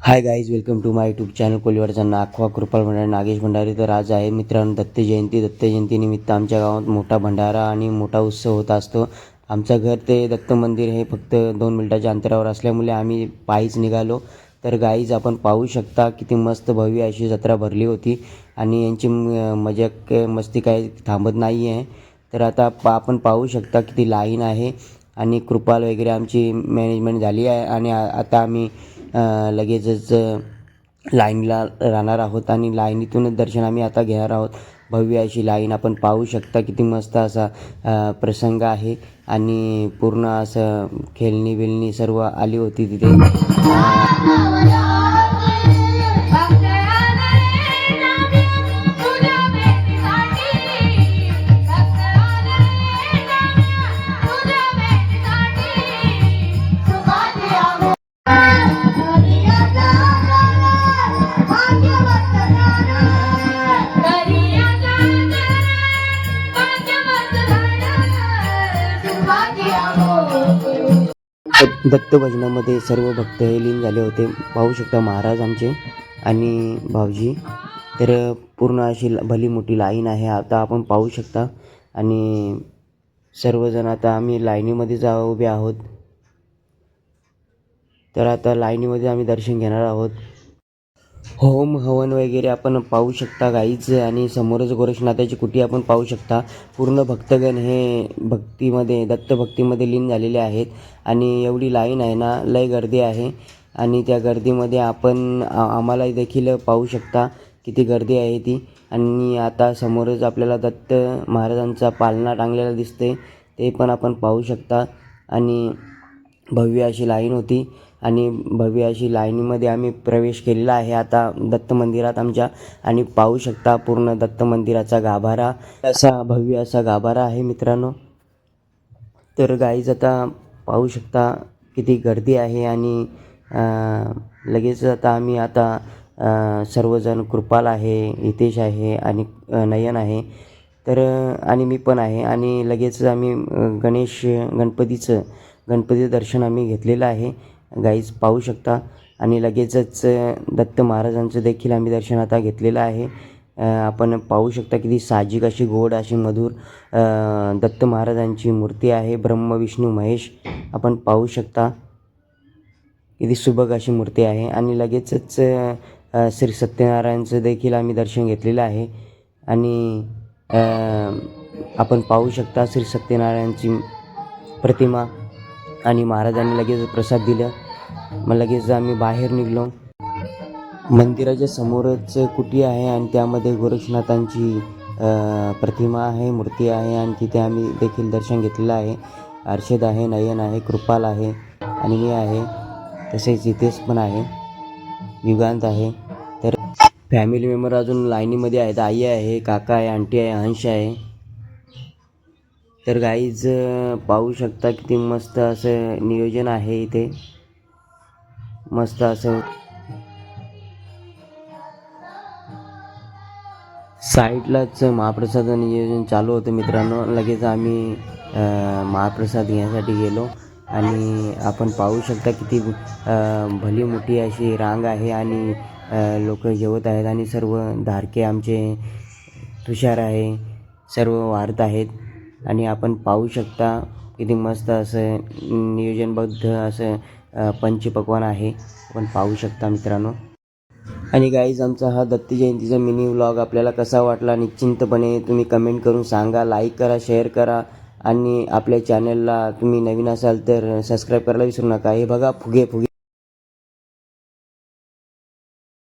Hi guys welcome to my YouTube channel कोलिवाडचा नाखवा कृपाल भंडारी नागेश भंडारी तर आज आहे मित्रांनो दत्त जयंती. दत्त जयंतीनिमित्त आमच्या गावात मोठा भंडारा आणि मोठा उत्सव होत असतो. आमचं घर ते दत्त मंदिर हे फक्त दोन मिनटाच्या अंतरावर असल्यामुळे आम्ही पायीच निघालो. तर गाईज आपण पाहू शकता किती मस्त भव्य अशी जत्रा भरली होती आणि यांची मजा मस्ती काही थांबत नाही आहे तर आता पा आपण पाहू शकता किती लाईन आहे आणि कृपाल वगैरे आमची मॅनेजमेंट झाली आहे आणि आता आम्ही लगेचच लाईनला राहणार आहोत आणि लाईनीतूनच दर्शन आम्ही आता घेणार आहोत. भव्य अशी लाईन आपण पाहू शकता किती मस्त असा प्रसंग आहे. आणि पूर्ण असं खेळणी बिळणी सर्व आली होती तिथे. दत्त भजनामध्ये सर्व भक्त हे लीन झाले होते. पाहू शकता महाराज आमचे आणि भाऊजी. तर पूर्ण अशी भली मोठी लाईन आहे. आता आपण पाहू शकता. आणि सर्वजण आता आम्ही लाईनीमध्ये जा उभे आहोत. तर आता लाईनीमध्ये आम्ही दर्शन घेणार आहोत. होम हवन वगैरे आपण पाहू शकता गाईच आणि समोरच गोरक्षनाथाची कुटी आपण पाहू शकता. पूर्ण भक्तगण हे भक्तीमध्ये दत्तभक्तीमध्ये लीन झालेले आहेत आणि एवढी लाईन आहे ना लय गर्दी आहे आणि त्या गर्दीमध्ये आपण आम्हाला देखील पाहू शकता किती गर्दी आहे ती. आणि आता समोरच आपल्याला दत्त महाराजांचा पालना टांगलेला दिसते ते पण आपण पाहू शकता. आणि भव्य अशी लाईन होती. आणि भव्य अशी लाईनीमध्ये आम्ही प्रवेश केलेला आहे. आता दत्त मंदिरात आमच्या आणि पाहू शकता पूर्ण दत्त मंदिराचा गाभारा. असा भव्य असा गाभारा आहे मित्रांनो. तर गाईज आता पाहू शकता किती गर्दी आहे आणि लगेच आता आम्ही आता सर्वजण कृपाल आहे हितेश आहे आणि नयन आहे. तर आणि मी पण आहे आणि लगेच आम्ही गणेश गणपतीचं गणपतीचं दर्शन आम्ही घेतलेलं आहे. गाईज पाहू शकता. आणि लगेचच दत्त महाराजांचं देखील आम्ही दर्शन आता घेतलेलं आहे. आपण पाहू शकता किती साहजिक अशी गोड अशी मधुर दत्त महाराजांची मूर्ती आहे. ब्रह्मविष्णू महेश आपण पाहू शकता. किती सुबक अशी मूर्ती आहे. आणि लगेचच श्री सत्यनारायणचं देखील आम्ही दर्शन घेतलेलं आहे. आणि आपण पाहू शकता श्री सत्यनारायणची प्रतिमा आणि महाराजांनी लगेच प्रसाद दिला. मग लगेच आम्ही बाहेर निघलो. मंदिराच्या समोरच कुटी आहे आणि त्यामध्ये गोरक्षनाथांची प्रतिमा आहे मूर्ती आहे आणि तिथे आम्ही देखील दर्शन घेतलेलं आहे. अर्षद आहे नयन आहे कृपाल आहे आणि मी आहे. तसेच इथेच पण आहे. युगांत आहे. तर फॅमिली मेंबर अजून लाईनीमध्ये आहेत. आई आहे काका आहे आंटी आहे अंश आहे. तर गाईज पाहू शकता किती मस्त असं नियोजन आहे इथे. मस्त असं. साईडलाच महाप्रसाद नियोजन चालू होतं मित्रांनो. लगेच आम्ही महाप्रसाद घेण्यासाठी गेलो. आणि आपण पाहू शकता किती भली मोठी अशी रांग आहे आणि लोक जेवत आहेत आणि सर्व धारके आमचे तुषार आहे. सर्व वारत आहेत. आणि आपण पाहू शकता किती मस्त असं नियोजनबद्ध असं पंचपक्वान आहे. आपण पाहू शकता मित्रांनो. आणि गाईज आमचा हा दत्त जयंतीचा मिनी व्लॉग आपल्याला कसा वाटला निश्चिंतपणे तुम्ही कमेंट करून सांगा. लाईक करा शेअर करा आणि आपल्या चॅनलला तुम्ही नवीन असाल तर सबस्क्राईब करायला विसरू नका. हे बघा फुगे फुगे.